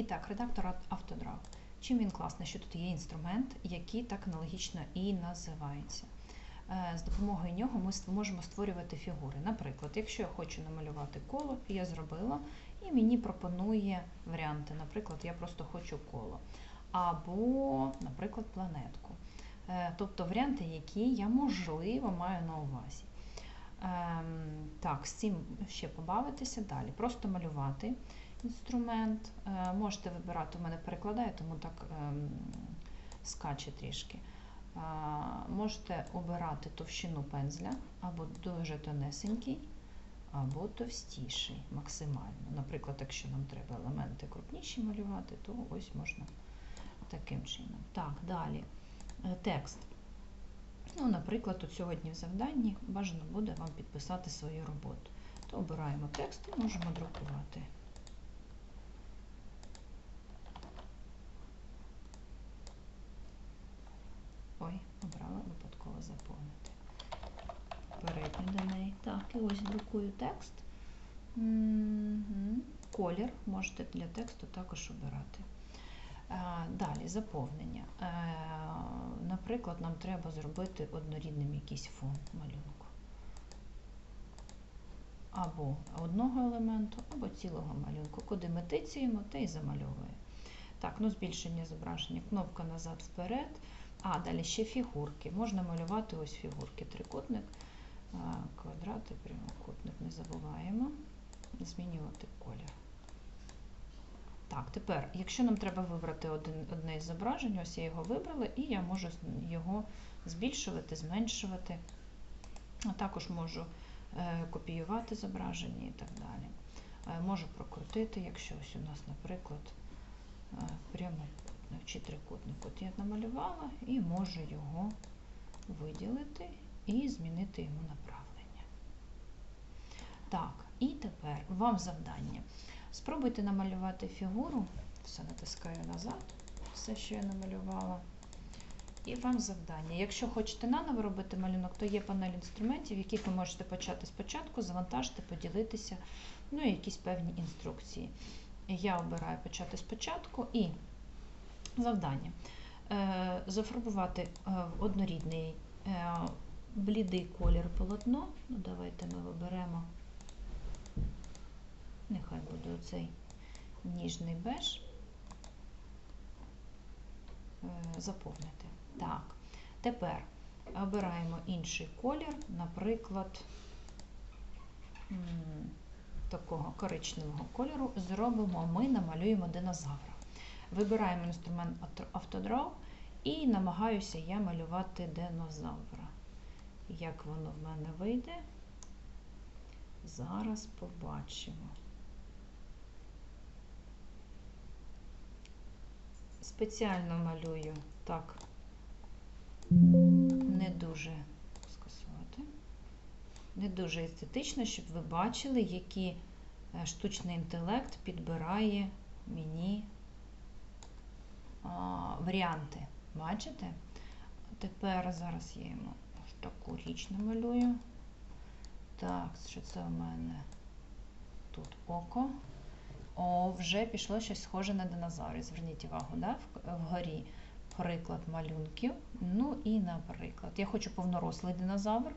І так, редактор автодрав. Чим він класний, що тут є інструмент, який так аналогічно і називається. Е, З допомогою нього ми можемо створювати фігури. Наприклад, якщо я хочу намалювати коло, я зробила, і мені пропонує варіанти. Наприклад, я просто хочу коло. Або, наприклад, планетку. Е, Тобто варіанти, які я можливо маю на увазі. Ем, Так, з цим ще побавитися далі. Просто малювати інструмент. Е, Можете вибирати, у мене перекладає, тому так ем, скаче трішки. Можете обирати товщину пензля або дуже тонесенький, або товстіший максимально. Наприклад, якщо нам треба елементи крупніші малювати, то ось можна таким чином. Так, далі. Е, Текст. Ну, наприклад, от сьогодні в завданні бажано буде вам підписати свою роботу. То обираємо текст і можемо друкувати. Ой, обрала випадково заповнити. Перейдемо до неї. Так, і ось друкую текст. Колір можете для тексту також обирати. Е, Далі заповнення. Е, Наприклад, нам треба зробити однорідним якийсь фон малюнку. Або одного елементу, або цілого малюнку. Куди ми тицюємо, те й замальовує. Так, ну збільшення зображення, кнопка назад вперед. А, далі ще фігурки. Можна малювати ось фігурки. Трикутник, квадрат і прямокутник. Не забуваємо. Змінювати колір. Так, тепер, якщо нам треба вибрати один, одне із зображень, ось я його вибрала, і я можу його збільшувати, зменшувати. А також можу е, копіювати зображення і так далі. Е, можу прокрутити, якщо ось у нас, наприклад, е, прямокутник чи трикутник. От я намалювала і можу його виділити і змінити йому направлення. Так, і тепер вам завдання. Спробуйте намалювати фігуру, все натискаю назад, все, що я намалювала. І вам завдання. Якщо хочете наново робити малюнок, то є панель інструментів, яких ви можете почати спочатку, завантажити, поділитися, ну і якісь певні інструкції. Я обираю почати спочатку і завдання. Е, Зафарбувати е, в однорідний е, блідий колір полотно. Ну, давайте ми виберемо Нехай буде оцей ніжний беж. Заповнити. Так. Тепер обираємо інший колір, наприклад, такого коричневого кольору. Зробимо, ми намалюємо динозавра. Вибираємо інструмент автодрав і намагаюся я малювати динозавра. Як воно в мене вийде? Зараз побачимо. Спеціально малюю так, не дуже скасувати, не дуже естетично, щоб ви бачили, які е, штучний інтелект підбирає мені варіанти. Бачите? Тепер зараз я йому таку річ намалюю. Так, що це у мене тут око. О, вже пішло щось схоже на динозаврів. Зверніть увагу, да? вгорі приклад малюнків. Ну і, наприклад, я хочу повнорослий динозавр,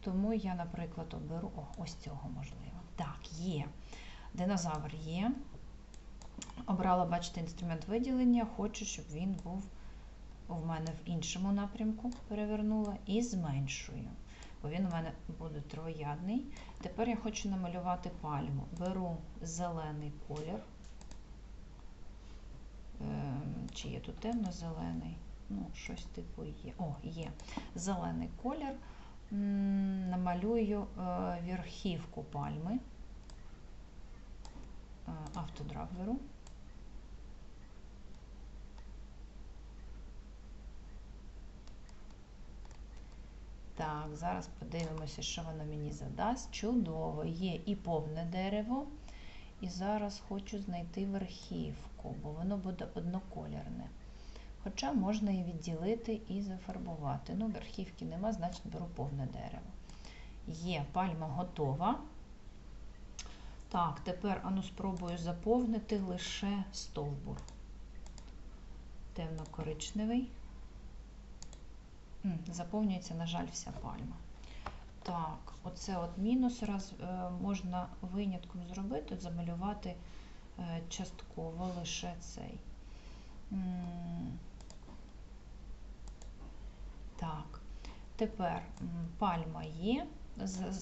тому я, наприклад, оберу о, ось цього можливо. Так, є. Динозавр є. Обрала, бачите, інструмент виділення. Хочу, щоб він був у мене в іншому напрямку, перевернула і зменшую. Бо він у мене буде троядний. Тепер я хочу намалювати пальму. Беру зелений колір. Ем, Чи є тут темно-зелений? Ну, щось типу є. О, є. Зелений колір. Намалюю е, верхівку пальми. Е, Автодрав беру. Так, зараз подивимося, що воно мені задасть. Чудово, є і повне дерево. І зараз хочу знайти верхівку, бо воно буде одноколірне. Хоча можна і відділити і зафарбувати. Ну, верхівки нема, значить беру повне дерево. Є пальма готова. Так, тепер ану спробую заповнити лише стовбур. Темно-коричневий. Заповнюється, на жаль, вся пальма. Так, оце от мінус раз е, можна винятком зробити, замалювати е, частково лише цей. Так, тепер пальма є. З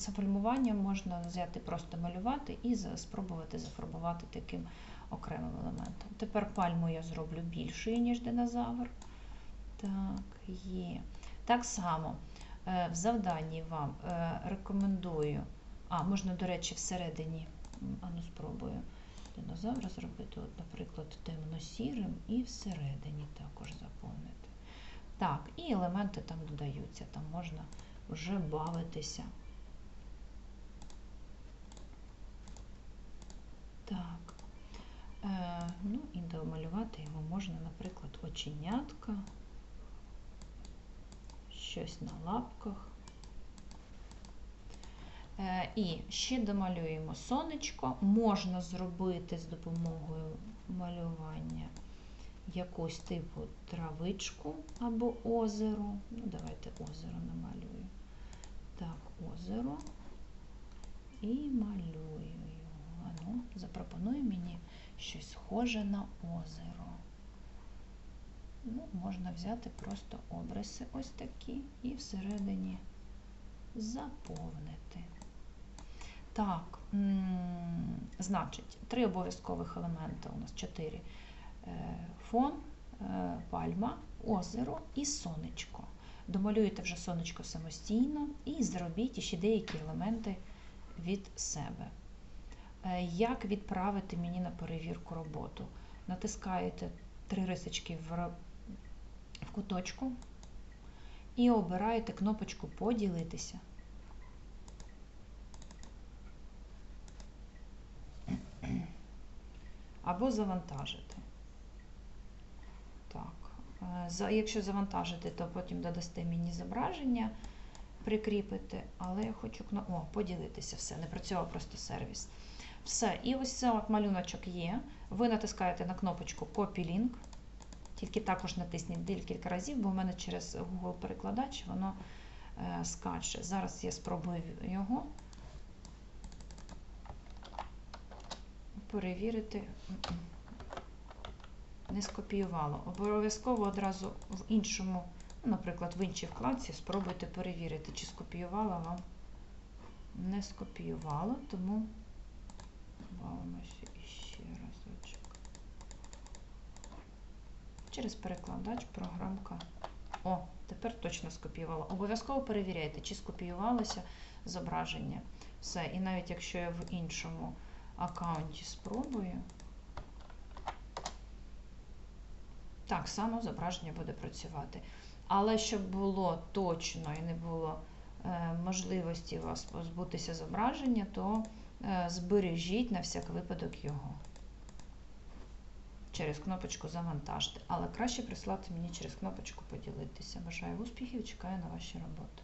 можна взяти просто малювати і спробувати зафарбувати таким окремим елементом. Тепер пальму я зроблю більшою, ніж динозавр. Так, є. Так само е, в завданні вам е, рекомендую, а можна, до речі, всередині, м, ану спробую динозавра зробити, от, наприклад, темно-сірим і всередині також заповнити. Так, і елементи там додаються, там можна вже бавитися. Так. Е, ну і домалювати його можна, наприклад, оченятка, щось на лапках. Е, і ще домалюємо сонечко. Можна зробити з допомогою малювання якусь типу травичку або озеро. Ну, давайте озеро намалюю. Так, озеро. І малюю його. Ану, запропонуй мені щось схоже на озеро. Ну, можна взяти просто обриси ось такі і всередині заповнити. Так, значить, три обов'язкових елементи у нас чотири. Е, Фон, е, пальма, озеро і сонечко. Домалюєте вже сонечко самостійно і зробіть ще деякі елементи від себе. Е, Як відправити мені на перевірку роботу? Натискаєте три рисочки в, куточку і обираєте кнопочку Поділитися. Або завантажити. Так. е, якщо завантажити, то потім додасте мені зображення, прикріпити, але я хочу. О, поділитися все, не працював просто сервіс. Все, і ось це от малюночок є. Ви натискаєте на кнопочку Copy Link, тільки також натисніть декілька разів, бо в мене через Google перекладач воно е, скаче. Зараз я спробую його перевірити. Не скопіювало. Обов'язково одразу в іншому, ну, наприклад, в іншій вкладці спробуйте перевірити, чи скопіювала вам. Не скопіювало, тому іще Через перекладач програмка. О, тепер точно скопіювала. Обов'язково перевіряйте, чи скопіювалося зображення. Все. І навіть якщо я в іншому аккаунті спробую, так само зображення буде працювати. Але щоб було точно і не було е, можливості у вас позбутися зображення, то е, збережіть на всяк випадок його через кнопочку Завантажити, Але краще прислати мені через кнопочку Поділитися. Бажаю успіхів, чекаю на ваші роботи.